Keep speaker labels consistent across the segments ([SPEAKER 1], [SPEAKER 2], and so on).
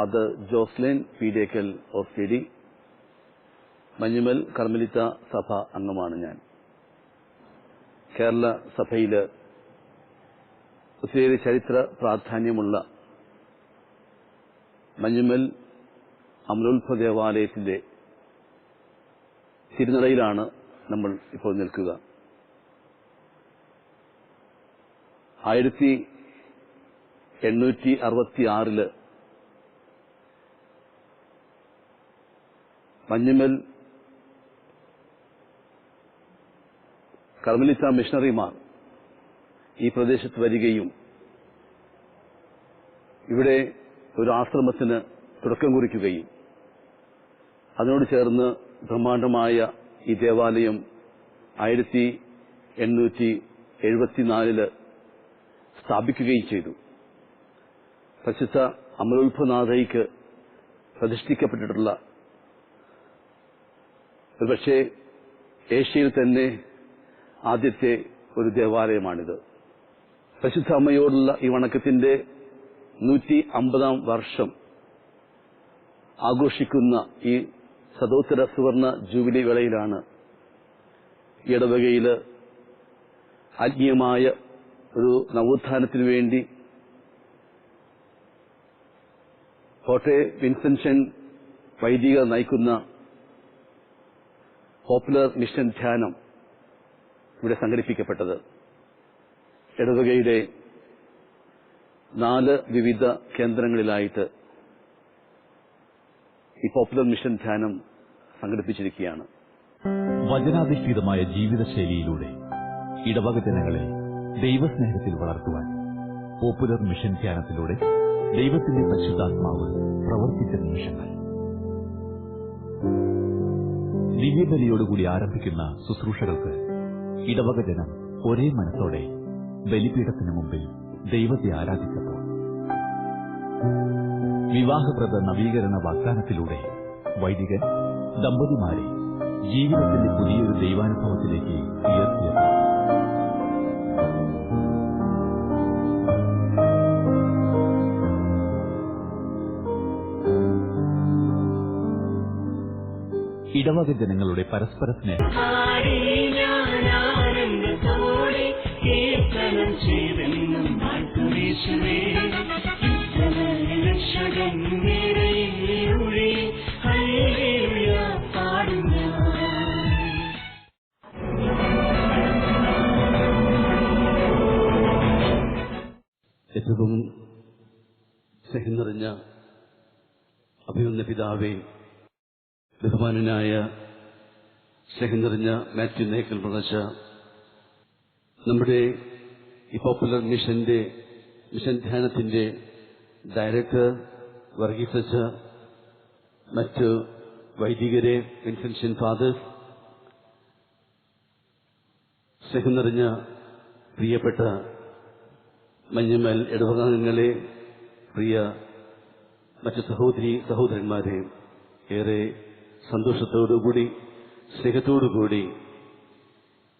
[SPEAKER 1] Father Joslin Peedekkal of C D Manjummel കർമ്മലിത്ത സഭ അംഗമാണ് ഞാൻ. കേരള സഭയിൽ ഒത്തിരി ചരിത്ര പ്രാധാന്യമുള്ള മഞ്ഞുമൽ അമലോത്ഭ ദേവാലയത്തിന്റെ തിരുനടയിലാണ് നമ്മൾ ഇപ്പോൾ നിൽക്കുക. ആയിരത്തി എണ്ണൂറ്റി അറുപത്തി ആറിൽ മഞ്ഞുമൽ കർമ്മലിത്ത മിഷണറിമാർ ഈ പ്രദേശത്ത് വരികയും ഇവിടെ ഒരു ആശ്രമത്തിന് തുടക്കം കുറിക്കുകയും അതിനോട് ചേർന്ന് ബ്രഹ്മാണ്ഡമായ ഈ ദേവാലയം ആയിരത്തി എണ്ണൂറ്റി എഴുപത്തിനാലിൽ സ്ഥാപിക്കുകയും ചെയ്തു. പ്രശസ്ത അമലോത്ഭനാഥയ്ക്ക് പ്രതിഷ്ഠിക്കപ്പെട്ടിട്ടുള്ള ഒരുപക്ഷെ ഏഷ്യയിൽ തന്നെ ആദ്യത്തെ ഒരു ദേവാലയമാണിത്. പ്രസിദ്ധ അമ്മയോടുള്ള ഈ വണക്കത്തിന്റെ നൂറ്റി അമ്പതാം വർഷം ആഘോഷിക്കുന്ന ഈ സദോത്തര സുവർണ ജൂബിലി വേളയിലാണ് ഇടവകയിൽ ആത്മീയമായ ഒരു നവോത്ഥാനത്തിനു വേണ്ടി കോട്ടയ വിൻസെൻഷൻ വൈദിക നയിക്കുന്ന പോപ്പുലർ മിഷൻ ധ്യാനം ഇവിടെ സംഘടിപ്പിക്കപ്പെട്ടത്. ഇടവകയുടെ നാല് വിവിധ കേന്ദ്രങ്ങളിലായിട്ട് ഈ പോപ്പുലർ മിഷൻ ധ്യാനം സംഘടിപ്പിച്ചിരിക്കുകയാണ്.
[SPEAKER 2] വചനാധിഷ്ഠിതമായ ജീവിതശൈലിയിലൂടെ ഇടവക ജനങ്ങളെ ദൈവസ്നേഹത്തിൽ വളർത്തുവാൻ പോപ്പുലർ മിഷൻ ധ്യാനത്തിലൂടെ ദൈവത്തിന്റെ പരിശുദ്ധാത്മാവ് പ്രവർത്തിച്ച നിമിഷങ്ങൾ. ദിവ്യബലിയോടുകൂടി ആരംഭിക്കുന്ന ശുശ്രൂഷകൾക്ക് ഇടവക ജനം ഒരേ മനസ്സോടെ ബലിപീഠത്തിന് മുമ്പിൽ ദൈവത്തെ ആരാധിച്ചപ്പോൾ വിവാഹപ്രദ നവീകരണ വാഗ്ദാനത്തിലൂടെ വൈദികൻ ദമ്പതിമാരെ ജീവിതത്തിന്റെ പുതിയൊരു ദൈവാനുഭവത്തിലേക്ക് ഉയർത്തിയപ്പോൾ ഇടവക ജനങ്ങളുടെ പരസ്പര സ്നേഹം.
[SPEAKER 1] ഏറ്റവും സ്നേഹം നിറഞ്ഞ അഭിനന്ദ പിതാവേ ബഹുമാനനായ സ്നേഹം നിറഞ്ഞ മാത്യു നേക്കൽ പ്രദർശ നമ്മുടെ ഈ പോപ്പുലർ മിഷന്റെ മിഷൻ ധ്യാനത്തിന്റെ ഡയറക്ടർ വർഗീസച്ച മറ്റ് വൈദികരെ വിൻസെൻഷൻ ഫാദേഴ്സ് സ്നേഹം നിറഞ്ഞ പ്രിയപ്പെട്ട മഞ്ഞുമൽ ഇടവകാംഗങ്ങളെ പ്രിയ മറ്റ് സഹോദരി സഹോദരന്മാരെ ഏറെ സന്തോഷത്തോടുകൂടി സ്നേഹത്തോടുകൂടി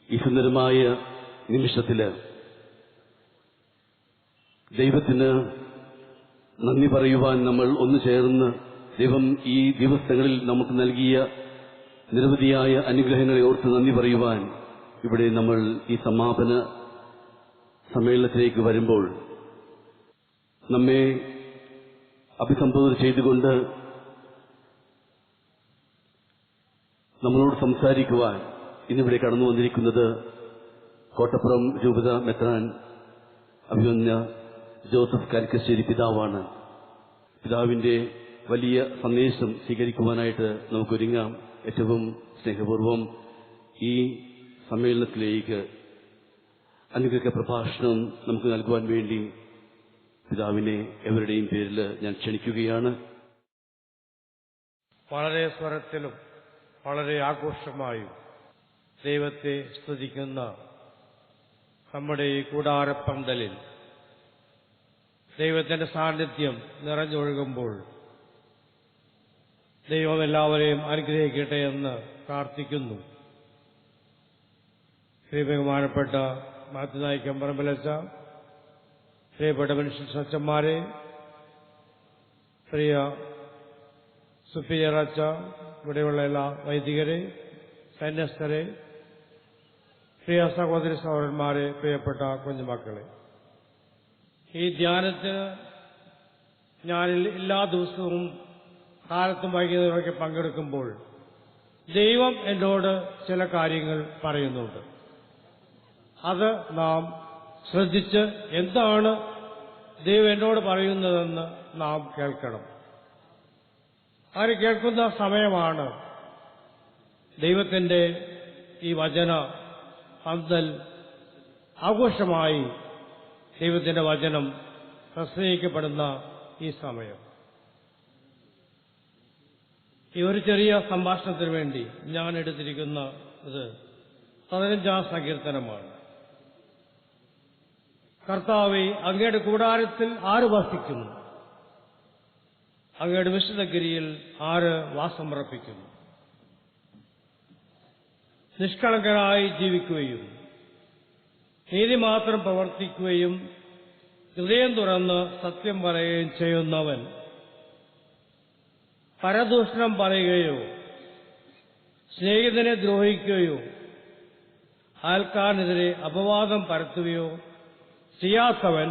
[SPEAKER 1] ഈ സുന്ദരമായ നിമിഷത്തിൽ ദൈവത്തിന് നന്ദി പറയുവാൻ നമ്മൾ ഒന്നു ചേർന്ന് ദൈവം ഈ ദിവസങ്ങളിൽ നമുക്ക് നൽകിയ നിരവധിയായ അനുഗ്രഹങ്ങളെ ഓർത്ത് നന്ദി പറയുവാൻ ഇവിടെ നമ്മൾ ഈ സമാപന സമ്മേളനത്തിലേക്ക് വരുമ്പോൾ നമ്മെ അഭിസംബോധന ചെയ്തുകൊണ്ട് നമ്മളോട് സംസാരിക്കുവാൻ ഇന്നിവിടെ കടന്നു വന്നിരിക്കുന്നത് കോട്ടപ്പുറം രൂപത മെത്രാൻ അഭിമന്യ ജോസഫ് കാലിക്കശ്ശേരി പിതാവാണ്. പിതാവിന്റെ വലിയ സന്ദേശം സ്വീകരിക്കുവാനായിട്ട് നമുക്കൊരുങ്ങാം. ഏറ്റവും സ്നേഹപൂർവം ഈ സമ്മേളനത്തിലേക്ക് അനുഗ്രഹ പ്രഭാഷണം നമുക്ക് നൽകുവാൻ വേണ്ടി പിതാവിനെ എവരുടെയും പേരിൽ ഞാൻ ക്ഷണിക്കുകയാണ്.
[SPEAKER 3] വളരെ സ്വരത്തിലും വളരെ ആഘോഷമായും ദൈവത്തെ സ്തുതിക്കുന്ന നമ്മുടെ ഈ കൂടാരപ്പന്തലിൽ ദൈവത്തിന്റെ സാന്നിധ്യം നിറഞ്ഞൊഴുകുമ്പോൾ ദൈവം എല്ലാവരെയും അനുഗ്രഹിക്കട്ടെ എന്ന് പ്രാർത്ഥിക്കുന്നു. ശ്രീ ബഹുമാനപ്പെട്ട മാത്യനായിക്കം പറമ്പലച്ച പ്രിയപ്പെട്ട മനുഷ്യ സച്ചന്മാരെ പ്രിയ സുപ്പിയർ അച്ച ഇവിടെയുള്ള എല്ലാ വൈദികരെ സന്യസ്തരെ പ്രിയ സഹോദരി സഹോദരന്മാരെ പ്രിയപ്പെട്ട കുഞ്ഞുമക്കളെ. ഈ ധ്യാനത്തിന് ഞാൻ എല്ലാ ദിവസവും കാലത്തും വൈകുന്നേരമൊക്കെ പങ്കെടുക്കുമ്പോൾ ദൈവം എന്നോട് ചില കാര്യങ്ങൾ പറയുന്നുണ്ട്. അത് നാം ശ്രദ്ധിച്ച് എന്താണ് ദൈവം എന്നോട് പറയുന്നതെന്ന് നാം കേൾക്കണം. അങ്ങനെ കേൾക്കുന്ന സമയമാണ് ദൈവത്തിന്റെ ഈ വചന പന്തൽ ആഘോഷമായി ദൈവത്തിന്റെ വചനം പ്രസംഗിക്കപ്പെടുന്ന ഈ സമയം. ഈ ഒരു ചെറിയ സംഭാഷണത്തിന് വേണ്ടി ഞാൻ എടുത്തിരിക്കുന്ന ഇത് പതിനഞ്ചാം സങ്കീർത്തനമാണ്. കർത്താവെ അങ്ങയുടെ കൂടാരത്തിൽ ആര് വസിക്കുന്നു? അങ്ങയുടെ വിശുദ്ധഗിരിയിൽ ആര് വാസമുറപ്പിക്കുന്നു നിഷ്കളങ്കരായി ജീവിക്കുകയും നീതി മാത്രം പ്രവർത്തിക്കുകയും ഹൃദയം തുറന്ന് സത്യം പറയുകയും ചെയ്യുന്നവൻ പരദൂഷണം പറയുകയോ സ്നേഹിതനെ ദ്രോഹിക്കുകയോ അയൽക്കാരനെതിരെ അപവാദം പരത്തുകയോ ചെയ്യാത്തവൻ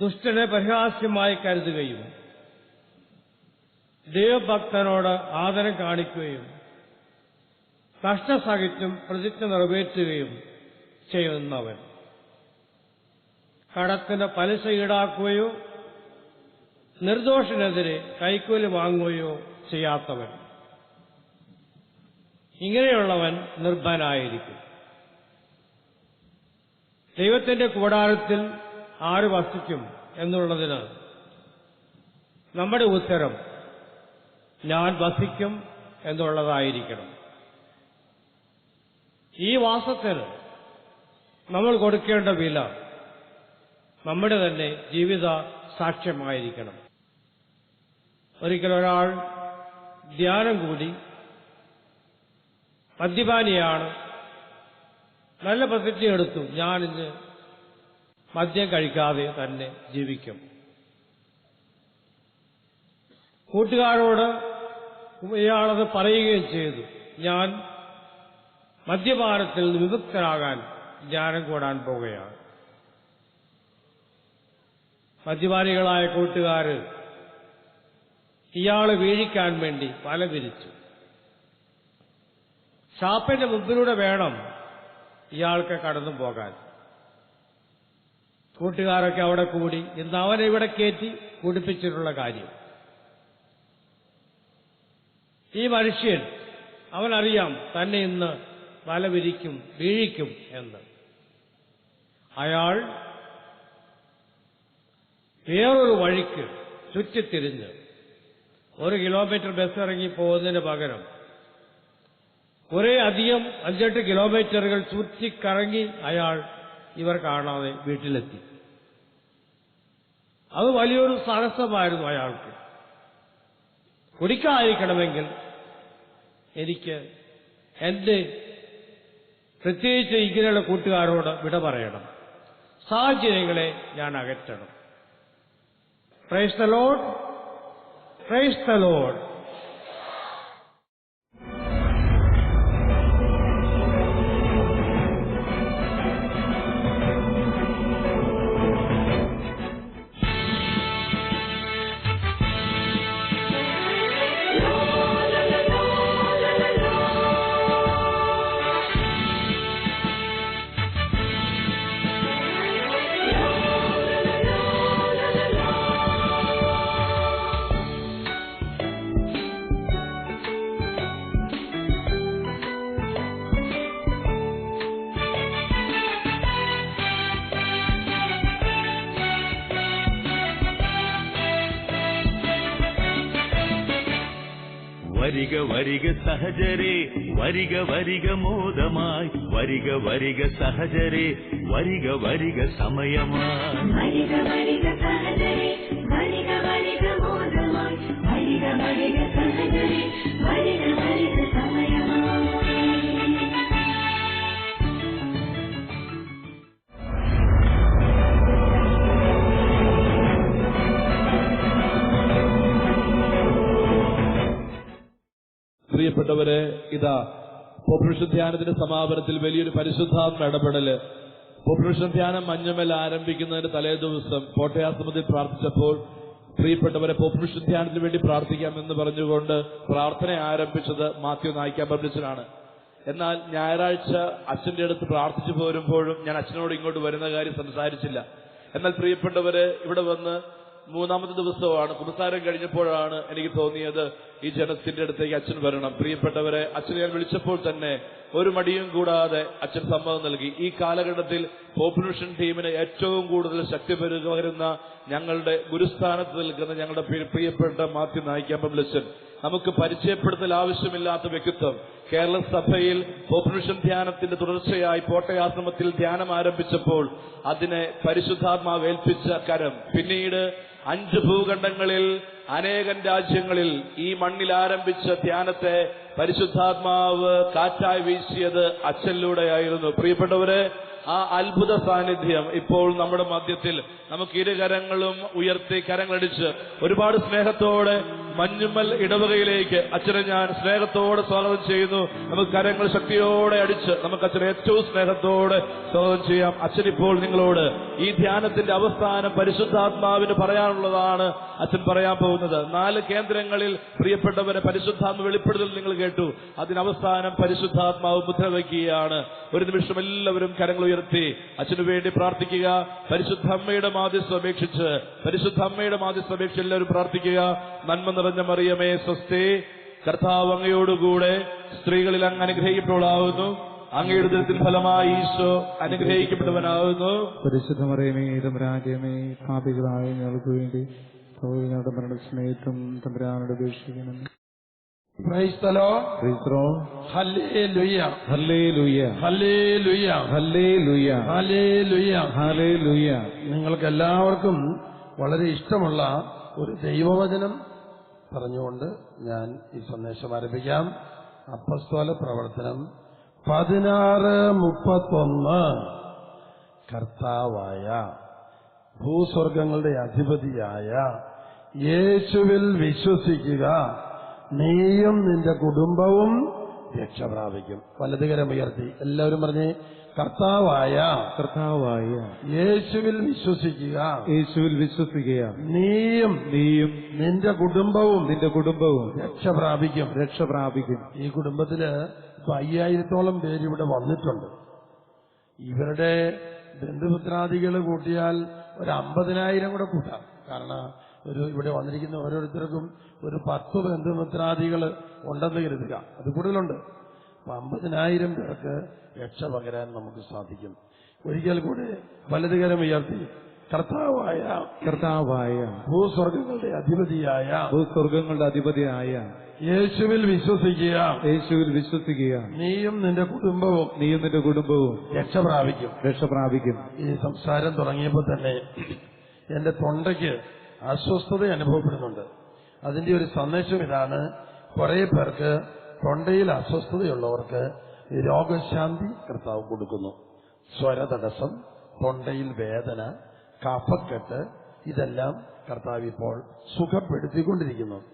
[SPEAKER 3] ദുഷ്ടനെ പരിഹാസ്യമായി കരുതുകയും ദൈവഭക്തനോട് ആദരം കാണിക്കുകയും കഷ്ടസഹിച്ചും പ്രതിജ്ഞ നിറവേറ്റുകയും ചെയ്യുന്നവൻ. കടത്തിന് പലിശ ഈടാക്കുകയോ നിർദോഷനെതിരെ കൈക്കൂലി വാങ്ങുകയോ ചെയ്യാത്തവൻ. ഇങ്ങനെയുള്ളവൻ നിർഭനായിരിക്കും. ദൈവത്തിന്റെ കൂടാരത്തിൽ ആര് വസിക്കും എന്നുള്ളതിന് നമ്മുടെ ഉത്തരം ഞാൻ വസിക്കും എന്നുള്ളതായിരിക്കണം. ഈ വാസത്തിന് നമ്മൾ കൊടുക്കേണ്ട വില നമ്മുടെ തന്നെ ജീവിത സാക്ഷ്യമായിരിക്കണം. ഒരിക്കൽ ഒരാൾ ധ്യാനം കൂടി മദ്യപാനിയാണ്. നല്ല പ്രതിജ്ഞ എടുത്തു ഞാനിന്ന് മദ്യം കഴിക്കാതെ തന്നെ ജീവിക്കും. കൂട്ടുകാരോട് ഇയാളത് പറയുകയും ചെയ്തു. ഞാൻ മദ്യപാനത്തിൽ വിമുക്തരാകാൻ ജ്ഞാനം കൂടാൻ പോവുകയാണ്. മദ്യപാനികളായ കൂട്ടുകാര് ഇയാളെ വീഴിക്കാൻ വേണ്ടി പല വിരിച്ചു. ഷാപ്പിന്റെ മുമ്പിലൂടെ വേണം ഇയാൾക്ക് കടന്നു പോകാൻ. കൂട്ടുകാരൊക്കെ അവിടെ കൂടി. ഇന്ന് അവനെ ഇവിടെ കയറ്റി കുടിപ്പിച്ചിട്ടുള്ള കാര്യം. ഈ മനുഷ്യൻ അവനറിയാം തന്നെ ഇന്ന് വല വിരിക്കും വീഴിക്കും എന്ന്. അയാൾ വേറൊരു വഴിക്ക് ചുറ്റിത്തിരിഞ്ഞ് ഒരു കിലോമീറ്റർ ബസ് ഇറങ്ങി പോകുന്നതിന് പകരം കുറെ അധികം അഞ്ചെട്ട് കിലോമീറ്ററുകൾ ചുറ്റിക്കറങ്ങി അയാൾ ഇവർ കാണാതെ വീട്ടിലെത്തി. അത് വലിയൊരു സാഹസമായിരുന്നു അയാൾക്ക്. കുടിക്കാതിരിക്കണമെങ്കിൽ എനിക്ക് എന്റെ പ്രത്യേകിച്ച് ഇങ്ങനെയുള്ള കൂട്ടുകാരോട് വിട പറയണം. സാഹചര്യങ്ങളെ ഞാൻ അകറ്റണം. പ്രൈസ് ദ
[SPEAKER 4] സഹജരെ വരിക വരിക മോദമായി വരിക വരിക സഹജരെ വരിക വരിക സമയമായി.
[SPEAKER 5] വരിക വരിക സഹജരെ വരിക വരിക മോദമായി വരിക വരിക സഹജരെ വരിക വരിക
[SPEAKER 6] പ്രിയപ്പെട്ടവരെ ഇതാ പോപ്പുലേഷൻ ധ്യാനത്തിന്റെ സമാപനത്തിൽ വലിയൊരു പരിശുദ്ധാത്മ ഇടപെടൽ. പോപ്പുലേഷൻ ധ്യാനം മഞ്ഞമേൽ ആരംഭിക്കുന്നതിന്റെ തലേ ദിവസം കോട്ടയാശ്രമത്തിൽ പ്രാർത്ഥിച്ചപ്പോൾ പ്രിയപ്പെട്ടവരെ പോപ്പുലേഷൻ ധ്യാനത്തിന് വേണ്ടി പ്രാർത്ഥിക്കാം പ്രാർത്ഥിക്കാമെന്ന് പറഞ്ഞുകൊണ്ട് പ്രാർത്ഥന ആരംഭിച്ചത് മാത്യു നായിക്കാൻ പബ്ലിച്ചനാണ് എന്നാൽ ഞായറാഴ്ച അച്ഛന്റെ അടുത്ത് പ്രാർത്ഥിച്ചു പോരുമ്പോഴും ഞാൻ അച്ഛനോട് ഇങ്ങോട്ട് വരുന്ന കാര്യം സംസാരിച്ചില്ല. എന്നാൽ പ്രിയപ്പെട്ടവര് ഇവിടെ വന്ന് മൂന്നാമത്തെ ദിവസമാണ്. കുമ്പസാരം കഴിഞ്ഞപ്പോഴാണ് എനിക്ക് തോന്നിയത് ഈ ജനത്തിന്റെ അടുത്തേക്ക് അച്ഛൻ വരണം. പ്രിയപ്പെട്ടവരെ അച്ഛൻ ഞാൻ വിളിച്ചപ്പോൾ തന്നെ ഒരു മടിയും കൂടാതെ അച്ഛൻ സമ്മതം നൽകി. ഈ കാലഘട്ടത്തിൽ പോപ്പുലേഷൻ ടീമിന് ഏറ്റവും കൂടുതൽ ശക്തി പകരുന്ന ഞങ്ങളുടെ ഗുരുസ്ഥാനത്ത് നിൽക്കുന്ന ഞങ്ങളുടെ പ്രിയപ്പെട്ട മാത്യു നായിക്കാമ്പം പബ്ലിച്ചൻ നമുക്ക് പരിചയപ്പെടുത്തൽ ആവശ്യമില്ലാത്ത വ്യക്തിത്വം. കേരള സഭയിൽ പോപ്പുലേഷൻ ധ്യാനത്തിന്റെ തുടർച്ചയായി കോട്ടയാശ്രമത്തിൽ ധ്യാനം ആരംഭിച്ചപ്പോൾ അതിനെ പരിശുദ്ധാത്മാവേൽപ്പിച്ച കരം. പിന്നീട് അഞ്ച് ഭൂഖണ്ഡങ്ങളിൽ അനേകം രാജ്യങ്ങളിൽ ഈ മണ്ണിൽ ആരംഭിച്ച ധ്യാനത്തെ പരിശുദ്ധാത്മാവ് കാറ്റായി വീശിയത് അച്ഛനിലൂടെയായിരുന്നു പ്രിയപ്പെട്ടവരെ ആ അത്ഭുത സാന്നിധ്യം ഇപ്പോൾ നമ്മുടെ മധ്യത്തിൽ നമുക്ക് ഇരുകരങ്ങളും ഉയർത്തി കരങ്ങളടിച്ച് ഒരുപാട് സ്നേഹത്തോടെ മഞ്ഞുമ്മൽ ഇടവകയിലേക്ക് അച്ഛനെ ഞാൻ സ്നേഹത്തോടെ സ്വാഗതം ചെയ്യുന്നു. നമുക്ക് കരങ്ങൾ ശക്തിയോടെ അടിച്ച് നമുക്ക് അച്ഛനെ ഏറ്റവും സ്നേഹത്തോടെ സ്വാഗതം ചെയ്യാം. അച്ഛൻ ഇപ്പോൾ നിങ്ങളോട് ഈ ധ്യാനത്തിന്റെ അവസാനം പരിശുദ്ധാത്മാവിന് പറയാനുള്ളതാണ് അച്ഛൻ പറയാൻ പോകുന്നത്. നാല് കേന്ദ്രങ്ങളിൽ പ്രിയപ്പെട്ടവരെ പരിശുദ്ധാത്മ വെളിപ്പെടുത്തൽ നിങ്ങൾ കേട്ടു. അതിനവസാനം പരിശുദ്ധാത്മാവ് മുദ്ര വയ്ക്കുകയാണ്. ഒരു നിമിഷം എല്ലാവരും കരങ്ങൾ ഉയർത്തി അച്ഛനു വേണ്ടി പ്രാർത്ഥിക്കുക. പരിശുദ്ധ അമ്മയുടെ മാധ്യസ്ഥ അപേക്ഷിച്ച് പരിശുദ്ധ അമ്മയുടെ മാധ്യസ്ഥ അപേക്ഷിച്ച് എല്ലാവരും പ്രാർത്ഥിക്കുക. നന്മ നിറഞ്ഞ മറിയമേ സ്വസ്തി. കർത്താവ് അങ്ങയോടുകൂടെ സ്ത്രീകളിൽ അങ്ങ് അനുഗ്രഹിക്കപ്പെട്ടവളാവുന്നു. അങ്ങയുടെ ദിനത്തിൽ ഫലമായി ഈശോ അനുഗ്രഹിക്കപ്പെട്ടവനാകുന്നു
[SPEAKER 7] പരിശുദ്ധമറിയമേ രാജ്യമേ പാപികളായ ഞങ്ങൾക്ക് വേണ്ടി സൗകര്യങ്ങളുടെ മരണ മരണസ്നേഹിതം തമ്പരാനോട്
[SPEAKER 8] ലുയ്യ നിങ്ങൾക്ക് എല്ലാവർക്കും വളരെ ഇഷ്ടമുള്ള ഒരു ദൈവവചനം പറഞ്ഞുകൊണ്ട് ഞാൻ ഈ സന്ദേശം ആരംഭിക്കാം. അപ്പസ്തോല പ്രവർത്തനം പതിനാറ് മുപ്പത്തൊന്ന്. കർത്താവായ ഭൂസ്വർഗങ്ങളുടെ അധിപതിയായ യേശുവിൽ വിശ്വസിക്കുക നീയും നിന്റെ കുടുംബവും രക്ഷ പ്രാപിക്കും വലതുകരം ഉയർത്തി. എല്ലാവരും പറഞ്ഞേ കർത്താവായ
[SPEAKER 7] കർത്താവായ
[SPEAKER 8] യേശുവിൽ വിശ്വസിക്കുക.
[SPEAKER 7] യേശുവിൽ വിശ്വസിക്കുക
[SPEAKER 8] നീയും
[SPEAKER 7] നീയും
[SPEAKER 8] നിന്റെ കുടുംബവും
[SPEAKER 7] നിന്റെ കുടുംബവും
[SPEAKER 8] രക്ഷ പ്രാപിക്കും.
[SPEAKER 7] രക്ഷ പ്രാപിക്കും.
[SPEAKER 8] ഈ കുടുംബത്തിൽ ഇപ്പൊ അയ്യായിരത്തോളം പേര് ഇവിടെ വന്നിട്ടുണ്ട്. ഇവരുടെ ബന്ധുപുത്രാദികൾ കൂട്ടിയാൽ ഒരു അമ്പതിനായിരം കൂടെ കൂട്ടാം. കാരണം ഒരു ഇവിടെ വന്നിരിക്കുന്ന ഓരോരുത്തർക്കും ഒരു പത്ത് ബന്ധുമിത്രാദികൾ ഉണ്ടെന്ന് കരുതുക. അത് കൂടുതലുണ്ട്. അപ്പൊ അമ്പതിനായിരം പേർക്ക് രക്ഷ പകരാൻ നമുക്ക് സാധിക്കും. ഒരിക്കൽ കൂടെ വലതുകരം ഉയർത്തി. കർത്താവായ
[SPEAKER 7] കർത്താവായ
[SPEAKER 8] ഭൂസ്വർഗങ്ങളുടെ അധിപതിയായ
[SPEAKER 7] ഭൂസ്വർഗങ്ങളുടെ അധിപതിയായ
[SPEAKER 8] യേശുവിൽ വിശ്വസിക്കുക.
[SPEAKER 7] യേശുവിൽ വിശ്വസിക്കുക.
[SPEAKER 8] നീയും നിന്റെ കുടുംബവും
[SPEAKER 7] നീയും നിന്റെ കുടുംബവും
[SPEAKER 8] രക്ഷ പ്രാപിക്കും.
[SPEAKER 7] രക്ഷ പ്രാപിക്കും.
[SPEAKER 8] ഈ സംസാരം തുടങ്ങിയപ്പോൾ തന്നെ എന്റെ തൊണ്ടയ്ക്ക് അസ്വസ്ഥത അനുഭവപ്പെടുന്നുണ്ട്. അതിന്റെ ഒരു സന്ദേശം ഇതാണ്. കുറെ പേർക്ക് തൊണ്ടയിൽ അസ്വസ്ഥതയുള്ളവർക്ക് രോഗശാന്തി കർത്താവ് കൊടുക്കുന്നു. സ്വരതടസ്സം തൊണ്ടയിൽ വേദന കഫക്കെട്ട് ഇതെല്ലാം കർത്താവ് ഇപ്പോൾ സുഖപ്പെടുത്തിക്കൊണ്ടിരിക്കുന്നു.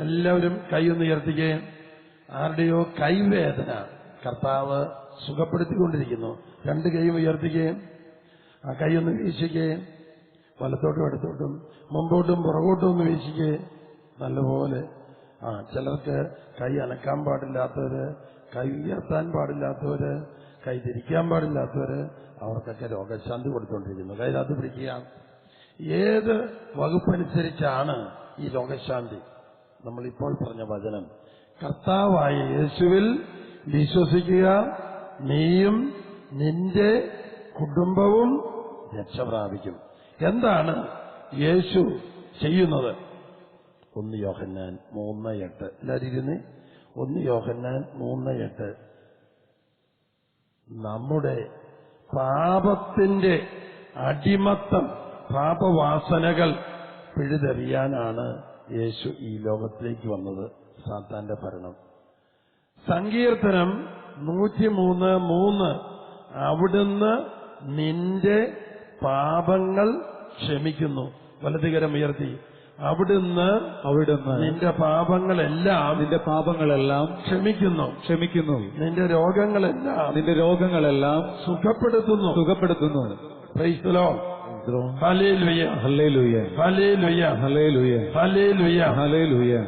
[SPEAKER 8] എല്ലാവരും കൈയൊന്ന് ഉയർത്തിക്കേ. ആരുടെയോ കൈവേദന കർത്താവ് സുഖപ്പെടുത്തിക്കൊണ്ടിരിക്കുന്നു. രണ്ട് കൈയും ഉയർത്തിക്കേ. ആ കൈയൊന്ന് വീശിക്കേ. വലത്തോട്ടും ഇടത്തോട്ടും മുമ്പോട്ടും പുറകോട്ടും ഒന്ന് വീശിക്കേ നല്ലപോലെ ആ ചിലർക്ക് കൈ അനക്കാൻ പാടില്ലാത്തവര് കൈ ഉയർത്താൻ പാടില്ലാത്തവര് കൈ തിരിക്കാൻ പാടില്ലാത്തവര് അവർക്കൊക്കെ രോഗശാന്തി കൊടുത്തുകൊണ്ടിരിക്കുന്നു കൈനകത്ത് പിടിക്കുക. ഏത് വകുപ്പനുസരിച്ചാണ് ഈ രോഗശാന്തി? നമ്മളിപ്പോൾ പറഞ്ഞ വചനം. കർത്താവായ യേശുവിൽ വിശ്വസിക്കുക നീയും നിന്റെ കുടുംബവും രക്ഷ പ്രാപിക്കും എന്താണ് യേശു ചെയ്യുന്നത്? ഒന്ന് യോഹന്നാൻ മൂന്ന് എട്ട്. എല്ലാവരും ഇരുന്ന് ഒന്ന് യോഹന്നാൻ മൂന്ന് എട്ട്. നമ്മുടെ പാപത്തിന്റെ അടിമത്തം പാപവാസനകൾ പിഴുതെറിയാനാണ് യേശു ഈ ലോകത്തിലേക്ക് വന്നത്. സാത്താന്റെ ഭരണം. സങ്കീർത്തനം നൂറ്റിമൂന്ന് മൂന്ന്. അവിടുന്ന് നിന്റെ പാപങ്ങൾ ക്ഷമിക്കുന്നു. വലതുകരം ഉയർത്തി. അവിടുന്ന്
[SPEAKER 7] അവിടുന്ന്
[SPEAKER 8] നിന്റെ പാപങ്ങളെല്ലാം
[SPEAKER 7] നിന്റെ പാപങ്ങളെല്ലാം
[SPEAKER 8] ക്ഷമിക്കുന്നു.
[SPEAKER 7] ക്ഷമിക്കുന്നു.
[SPEAKER 8] നിന്റെ രോഗങ്ങളെല്ലാം
[SPEAKER 7] നിന്റെ രോഗങ്ങളെല്ലാം
[SPEAKER 8] സുഖപ്പെടുത്തുന്നു.
[SPEAKER 7] സുഖപ്പെടുത്തുന്നു.
[SPEAKER 8] ഹല്ലേലൂയ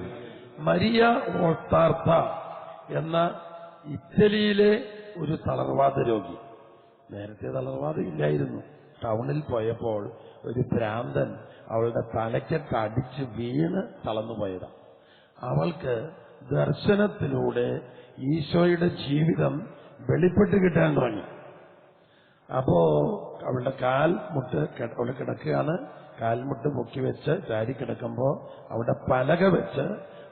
[SPEAKER 8] മരിയ ഓർത്താർത്ത എന്ന ഇറ്റലിയിലെ ഒരു തളർവാദ രോഗി. നേരത്തെ തളർവാദം ഇല്ലായിരുന്നു. ടൗണിൽ പോയപ്പോൾ ഒരു ഭ്രാന്തൻ അവളുടെ തലയ്ക്കൊക്കെ അടിച്ച് വീണ് തളർന്നു പോയതാണ് അവൾക്ക് ദർശനത്തിലൂടെ ഈശോയുടെ ജീവിതം വെളിപ്പെട്ട് കിട്ടാൻ തുടങ്ങി. അപ്പോ അവളുടെ കാൽ മുട്ട് കെ- അവൾ കിടക്കുകയാണ്. കാൽമുട്ട് പൊക്കി വെച്ച് ചാരി കിടക്കുമ്പോ അവിടെ പലക വെച്ച്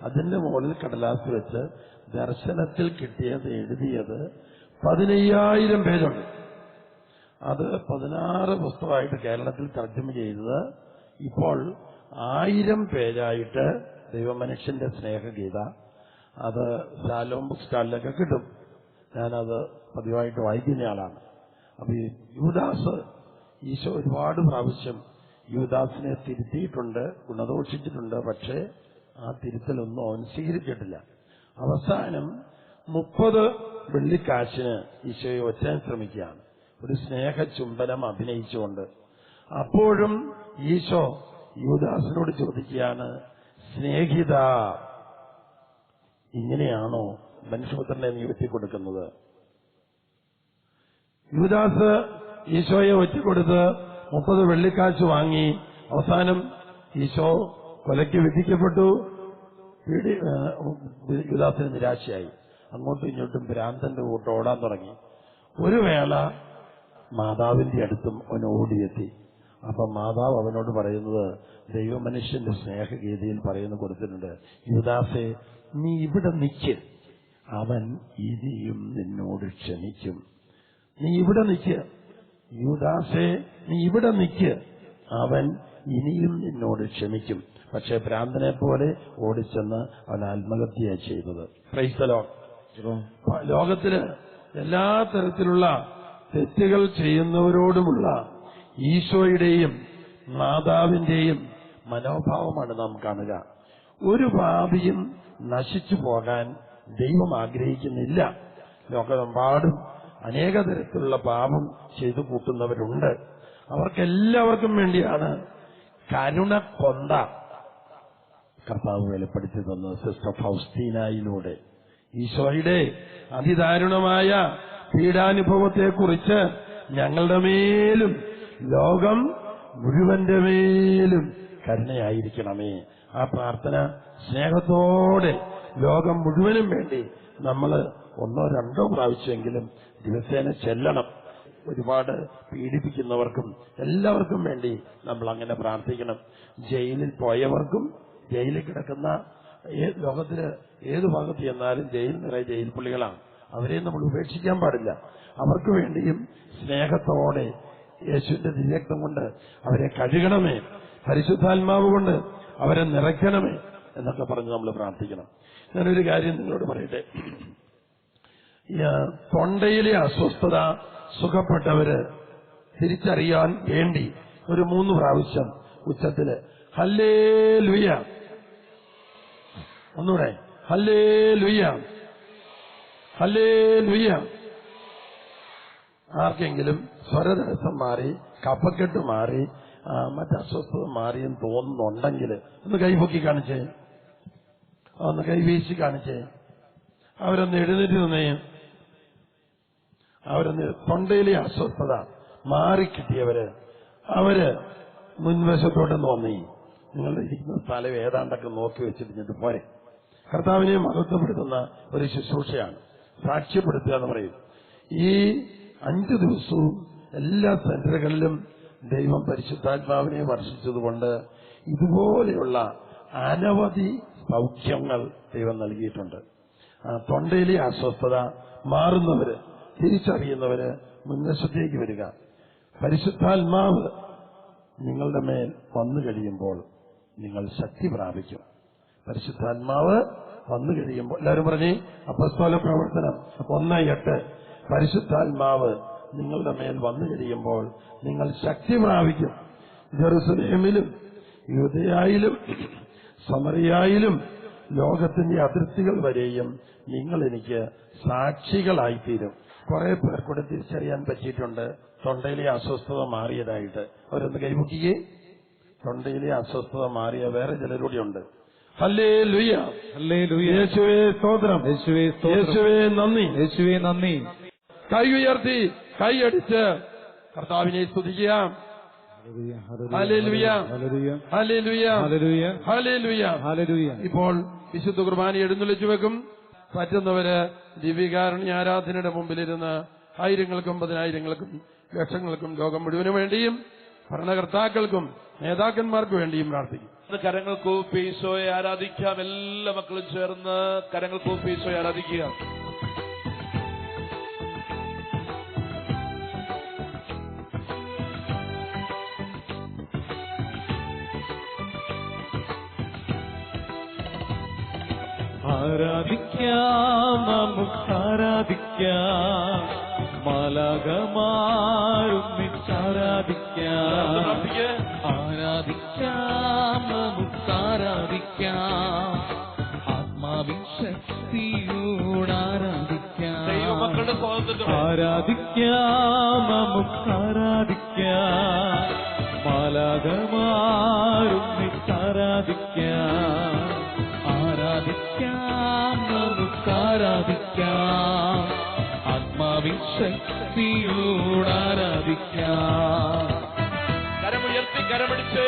[SPEAKER 8] അതിന്റെ മുകളിൽ കടലാസ് വെച്ച് ദർശനത്തിൽ കിട്ടിയത് എഴുതിയത് പതിനയ്യായിരം പേരുണ്ട്. അത് പതിനാറ് പുസ്തകമായിട്ട് കേരളത്തിൽ തർജമ ചെയ്തത് ഇപ്പോൾ ആയിരം പേരായിട്ട് ദൈവമനുഷ്യന്റെ സ്നേഹഗീത അത് ശാലോം ബുക്ക് സ്റ്റാളിലൊക്കെ കിട്ടും. ഞാനത് പതിവായിട്ട് വായിക്കുന്ന ആളാണ്. അപ്പൊ ഈ യുവദാസ് ഈശോ ഒരുപാട് പ്രാവശ്യം യുവദാസിനെ തിരുത്തിയിട്ടുണ്ട് ഗുണദോഷിച്ചിട്ടുണ്ട് പക്ഷേ ആ തിരുത്തലൊന്നും അവൻ സ്വീകരിച്ചിട്ടില്ല. അവസാനം മുപ്പത് വെള്ളിക്കാശിന് ഈശോയെ ഒറ്റാൻ ശ്രമിക്കുകയാണ്. ഒരു സ്നേഹചുംബനം അഭിനയിച്ചുകൊണ്ട്. അപ്പോഴും ഈശോ യുവദാസിനോട് ചോദിക്കുകയാണ് സ്നേഹിത ഇങ്ങനെയാണോ മനുഷ്യപുത്രനെ നീ ഒറ്റിക്കൊടുക്കുന്നത്? യുവദാസ് ഈശോയെ ഒറ്റിക്കൊടുത്ത് മുപ്പത് വെള്ളിക്കാശ് വാങ്ങി. അവസാനം ഈശോ കൊലയ്ക്ക് വിധിക്കപ്പെട്ടു. യുവദാസിന് നിരാശയായി. അങ്ങോട്ടും ഇങ്ങോട്ടും ഭ്രാന്തന്റെ കൂട്ടം ഓടാൻ തുടങ്ങി. ഒരു വേള മാതാവിന്റെ അടുത്തും അവൻ ഓടിയെത്തി. അപ്പൊ മാതാവ് അവനോട് പറയുന്നത് ദൈവമനുഷ്യന്റെ സ്നേഹഗീതയിൽ പറയുന്ന കൊടുത്തിട്ടുണ്ട് യുദാസെ നീ ഇവിടെ നിൽക്ക് അവൻ ഇനിയും നിന്നോട് ക്ഷമിക്കും നീ ഇവിടെ നിൽക്ക് യുദാസെ നീ ഇവിടെ നിൽക്ക് അവൻ ഇനിയും നിന്നോട് ക്ഷമിക്കും പക്ഷെ ഭ്രാന്തനെ പോലെ ഓടിച്ചെന്ന് അവൻ ആത്മഹത്യ ചെയ്തത്. ക്രൈസ്തലോ ലോകത്തിൽ എല്ലാ തരത്തിലുള്ള തെറ്റുകൾ ചെയ്യുന്നവരോടുമുള്ള ഈശോയുടെയും മാതാവിന്റെയും മനോഭാവമാണ് നാം കാണുക. ഒരു പാപിയും നശിച്ചു പോകാൻ ദൈവം ആഗ്രഹിക്കുന്നില്ല. ലോകമെമ്പാടും അനേക തരത്തിലുള്ള പാപം ചെയ്തു കൂട്ടുന്നവരുണ്ട്. അവർക്കെല്ലാവർക്കും വേണ്ടിയാണ് കരുണ കൊന്ത. കർത്താവ് വെളിപ്പെടുത്തി തന്നത് സിസ്റ്റർ ഫൗസ്റ്റീനായിലൂടെ ഈശോയുടെ അതിദാരുണമായ പീഡാനുഭവത്തെക്കുറിച്ച് ഞങ്ങളുടെ മേലും ലോകം മുഴുവന്റെ മേലും കരുണയായിരിക്കണമേ. ആ പ്രാർത്ഥന സ്നേഹത്തോടെ ലോകം മുഴുവനും വേണ്ടി നമ്മൾ ഒന്നോ രണ്ടോ പ്രാവശ്യമെങ്കിലും ദിവസേന ചെല്ലണം. ഒരുപാട് പീഡിപ്പിക്കുന്നവർക്കും എല്ലാവർക്കും വേണ്ടി നമ്മൾ അങ്ങനെ പ്രാർത്ഥിക്കണം. ജയിലിൽ പോയവർക്കും ജയിലിൽ കിടക്കുന്ന ലോകത്തിലെ ഏത് ഭാഗത്ത് ചെന്നാലും ജയിൽ നിറയെ ജയിൽ പുള്ളികളാണ്. അവരെ നമ്മൾ ഉപേക്ഷിക്കാൻ പാടില്ല. അവർക്ക് വേണ്ടിയും സ്നേഹത്തോടെ യേശുവിന്റെ ദിവ്യക്തം കൊണ്ട് അവരെ കഴുകണമേ. പരിശുദ്ധാത്മാവ് കൊണ്ട് അവരെ നിറയ്ക്കണമേ എന്നൊക്കെ പറഞ്ഞ് നമ്മൾ പ്രാർത്ഥിക്കണം. ഞാനൊരു കാര്യം നിങ്ങളോട് പറയട്ടെ. തൊണ്ടയിലെ അസ്വസ്ഥത സുഖപ്പെട്ടവര് തിരിച്ചറിയാൻ വേണ്ടി ഒരു മൂന്ന് പ്രാവശ്യം ഉച്ചത്തിൽ ഹല്ലേ ലുയ ഒന്നുകൂടെ. ഹല്ലേ ലുയ ആർക്കെങ്കിലും സ്വരതടസ്സം മാറി കഫക്കെട്ട് മാറി മറ്റേ അസ്വസ്ഥത മാറി മാറിയെന്ന് തോന്നുന്നുണ്ടെങ്കിൽ ഒന്ന് കൈപൊക്കി കാണിച്ചേ. ഒന്ന് കൈവീശി കാണിച്ചേ. അവരൊന്ന് എഴുന്നേറ്റ് നിന്നേ. അവരൊന്ന് തൊണ്ടയിലെ അസ്വസ്ഥത മാറിക്കിട്ടിയവര് അവർ മുൻവശത്തോട്ട് തോന്നി നിങ്ങൾ ഇരിക്കുന്ന സ്ഥലം ഏതാണ്ടൊക്കെ നോക്കി വെച്ചിട്ട് പോരെ. കർത്താവിനെ മഹത്വപ്പെടുത്തുന്ന ഒരു ശുശ്രൂഷയാണ്. സാക്ഷ്യപ്പെടുത്തുക എന്ന് പറയും. ഈ അഞ്ചു ദിവസവും എല്ലാ സെന്ററുകളിലും ദൈവം പരിശുദ്ധാത്മാവിനെ വർഷിച്ചതുകൊണ്ട് ഇതുപോലെയുള്ള അനവധി സൗഖ്യങ്ങൾ ദൈവം നൽകിയിട്ടുണ്ട്. തൊണ്ടയിലെ അസ്വസ്ഥത മാറുന്നവര് തിരിച്ചറിയുന്നവര് മുൻവശത്തേക്ക് വരിക. പരിശുദ്ധാത്മാവ് നിങ്ങളുടെ മേൽ വന്നു കഴിയുമ്പോൾ നിങ്ങൾ ശക്തി പ്രാപിക്കും. പരിശുദ്ധാത്മാവ് വന്നു കഴിയുമ്പോൾ എല്ലാവരും പറഞ്ഞേ അപ്പസ്തോല പ്രവർത്തനം ഒന്ന് എട്ട് പരിശുദ്ധാത്മാവ് നിങ്ങളുടെ മേൽ വന്നു കഴിയുമ്പോൾ നിങ്ങൾ ശക്തി പ്രാപിക്കും ജെറുസലേമിലും യുദ്ധയായാലും സമറിയായാലും ലോകത്തിന്റെ അതിർത്തികൾ വരെയും നിങ്ങൾ എനിക്ക് സാക്ഷികളായിത്തീരും. കുറെ പേർ കൂടെ തിരിച്ചറിയാൻ പറ്റിയിട്ടുണ്ട്. തൊണ്ടയിലെ അസ്വസ്ഥത മാറിയതായിട്ട്. അവരൊന്ന് കൈമുട്ടിയേ തൊണ്ടയിലെ അസ്വസ്ഥത മാറിയ വേറെ ചിലരൂടെ ഉണ്ട്. യേശുവേ സ്തോത്രം.
[SPEAKER 7] യേശുവേ.
[SPEAKER 8] യേശുവേ നന്ദി.
[SPEAKER 7] യേശുവേ നന്ദി.
[SPEAKER 8] കൈ ഉയർത്തി കൈയടിച്ച് കർത്താവിനെ
[SPEAKER 7] സ്തുതിക്കാം.
[SPEAKER 8] ഇപ്പോൾ വിശുദ്ധ കുർബാന എഴുന്നള്ളിച്ചു വെക്കും. പറ്റുന്നവര് ദിവ്യകാരുണ്യ ആരാധനയുടെ മുമ്പിലിരുന്ന് ആയിരങ്ങൾക്കും പതിനായിരങ്ങൾക്കും ലക്ഷങ്ങൾക്കും ലോകം മുഴുവനു വേണ്ടിയും ഭരണകർത്താക്കൾക്കും നേതാക്കന്മാർക്ക് വേണ്ടിയും പ്രാർത്ഥിക്കും.
[SPEAKER 6] കരങ്ങൾ കൂപ്പി ഈശോയെ ആരാധിക്കാം. എല്ലാ മക്കളും ചേർന്ന് കരങ്ങൾ കൂപ്പി ഈശോയെ ആരാധിക്കുക.
[SPEAKER 9] ആരാധിക്കാം നമുക്ക് ആരാധിക്കാം. മാലാകമാരുന്നിച്ചാരാധിക്കാം ആരാധിക്കാം. ആരാധിക്കാം. ആരാധിക്കാം
[SPEAKER 6] നമുക്ക്
[SPEAKER 9] ആരാധിക്കാം മാലാകമാരും ആരാധിക്കാം ആരാധിക്കാം നമുക്ക് ആരാധിക്കാം ആത്മാവിൻ ശക്തിയോട് ആരാധിക്കാം
[SPEAKER 6] കരമുയർത്തി കരമടിച്ച്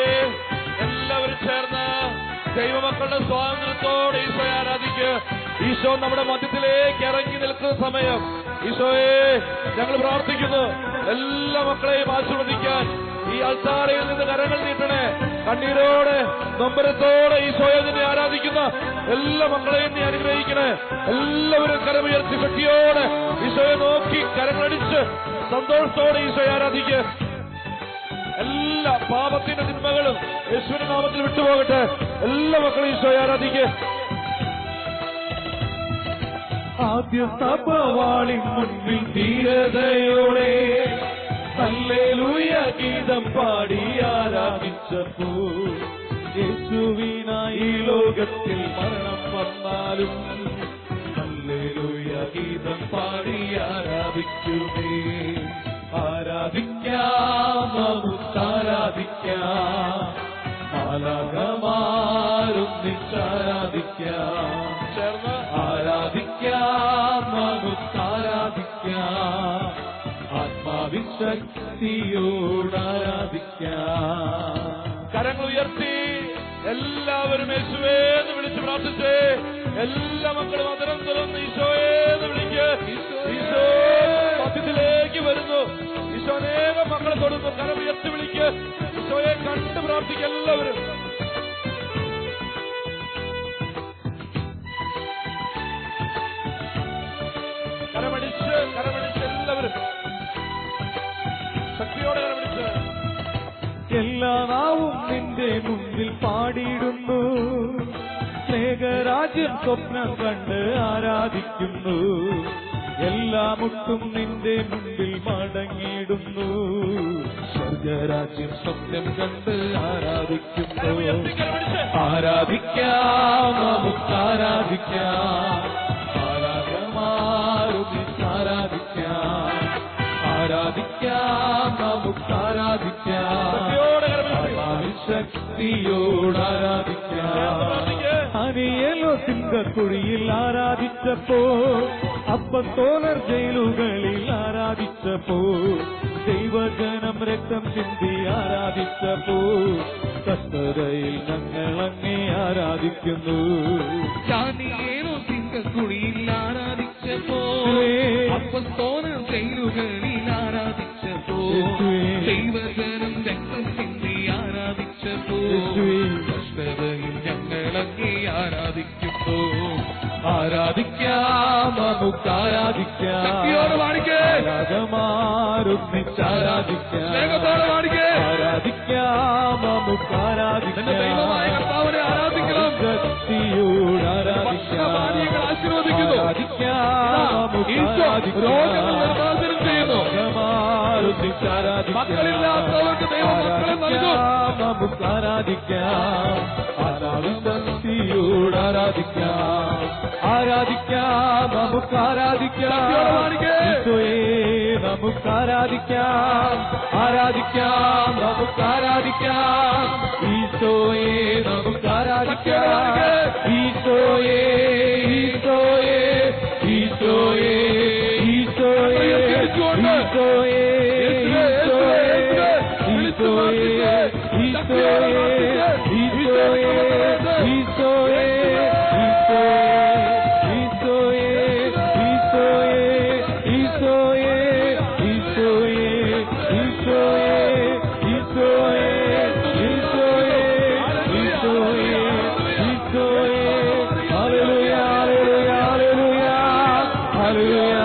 [SPEAKER 6] എല്ലാവരും ചേർന്ന് ദൈവമക്കളുടെ സ്വാതന്ത്ര്യത്തോടെ ഈശോ ആരാധിക്കുക ഈശോ നമ്മുടെ മധ്യത്തിലേക്ക് ഇറങ്ങി നിൽക്കുന്ന സമയം. ഈശോയെ ഞങ്ങൾ പ്രാർത്ഥിക്കുന്നു. എല്ലാ മക്കളെയും ആശീർവദിക്കാൻ. ഈ അൾത്താരയിൽ നിന്ന് കരങ്ങൾ നീട്ടണേ. കണ്ണീരോടെ നൊമ്പരത്തോടെ ഈശോയെ നിന്നെ ആരാധിക്കുന്ന. എല്ലാ മക്കളെയും നീ അനുഗ്രഹിക്കണേ. എല്ലാവരും കരമുയർത്തി ശക്തിയോടെ ഈശോയെ നോക്കി കരങ്ങളടിച്ച് സന്തോഷത്തോടെ ഈശോയെ ആരാധിക്കുക എല്ലാ പാപത്തിന്റെ തിന്മകളും യേശുവിന്റെ നാമത്തിൽ വിട്ടുപോകട്ടെ. എല്ലാ മക്കളും ഈശോയെ ആരാധിക്കുക
[SPEAKER 9] ആദ്യ തപവാളി മുൻപിൽ ധീരതയോടെ ഹല്ലേലൂയ ഗീതം പാടി ആരാധിച്ചപ്പോ യേശുവിനായി ലോകത്തിൽ മരണം വന്നാലും ഹല്ലേലൂയ ഗീതം പാടി ആരാധിക്കുമേ? ആരാധിക്കാം നമുക്ക് ആരാധിക്കാം ആത്മാവിൻ ശക്തിയോട്
[SPEAKER 6] കരങ്ങൾ ഉയർത്തി എല്ലാവരും യേശുവേ എന്ന് വിളിച്ച് പ്രാർത്ഥിച്ചേ എല്ലാ മക്കളും അതരം തുറന്ന് ഈശോയെ എന്ന് വിളിക്ക്. ഈശോ മധ്യത്തിലേക്ക് വരുന്നു. ഈശോ അനേകം മക്കളെ തൊടുന്നു. കരം ഉയർത്തി വിളിക്ക്. ഈശോയെ കണ്ട് പ്രാർത്ഥിക്കുക എല്ലാവരും.
[SPEAKER 9] എല്ലാ നാവും നിന്റെ മുന്നിൽ പാടിയിടുന്നു. സ്നേഹരാജ്യം സ്വപ്നം കണ്ട് ആരാധിക്കുന്നു. എല്ലാ മുട്ടും നിന്റെ മുമ്പിൽ മടങ്ങിയിടുന്നു. സ്വർഗരാജ്യം സ്വപ്നം കണ്ട് ആരാധിക്കുന്നു. ആരാധിക്കാം നമുക്ക് ആരാധിക്കാം. അനിയലോ സിംഹക്കുഴിയിൽ ആരാധിച്ചപ്പോ അപ്പത്തോലർ ജയിലുകളിൽ ആരാധിച്ചപ്പോ ദൈവജനം രക്തം ചിന്തി ആരാധിച്ചപ്പോ കഷ്ടതയിൽ ഞങ്ങൾ അങ്ങേ ആരാധിക്കുന്നു.
[SPEAKER 10] ചാനിയേനോ സിംഹക്കുഴിയിൽ ആരാധിച്ചപ്പോ തോലർ ജയിലുകളിൽ ആരാധിച്ചപ്പോ
[SPEAKER 9] ആരാധിക്കാം നമുക്ക് ആരാധിക്കാം
[SPEAKER 10] ശക്തിയോടെ പാടിക്കേ.
[SPEAKER 9] ആരാധമാരൊന്നിച്ച് ആരാധിക്കാം
[SPEAKER 10] സ്നേഹത്തോടെ പാടിക്കേ.
[SPEAKER 9] ആരാധിക്കാം നമുക്ക് ആരാധിക്കാം
[SPEAKER 10] ദൈവമായ കർത്താവിനെ ആരാധിക്കണം.
[SPEAKER 9] ശക്തിയോട് ആരാധിക്കാം
[SPEAKER 10] ആശീർവദിക്കുന്നു.
[SPEAKER 9] ആരാധിക്കാം.
[SPEAKER 10] രോഗങ്ങൾ മക്കളില്ലാത്തവർക്ക് ദൈവം മക്കളെ നൽകും.
[SPEAKER 9] നമുക്ക് ആരാധിക്കാം. ആരാധന ശക്തിയോട് ആരാധിക്കാം. ആരാധിക്കാം നമുക്ക് ആരാധിക്കാം. നമുക്ക് ആരാധിക്കാം. ആരാധിക്കാം നമുക്ക് ആരാധിക്കാം. ഈശോയെ നമുക്ക് ആരാധിക്കാം. ഈശോയെ ഈശോയെ ഈശോയെ ഈശോയെ ഈശോയെ.
[SPEAKER 5] Hallelujah.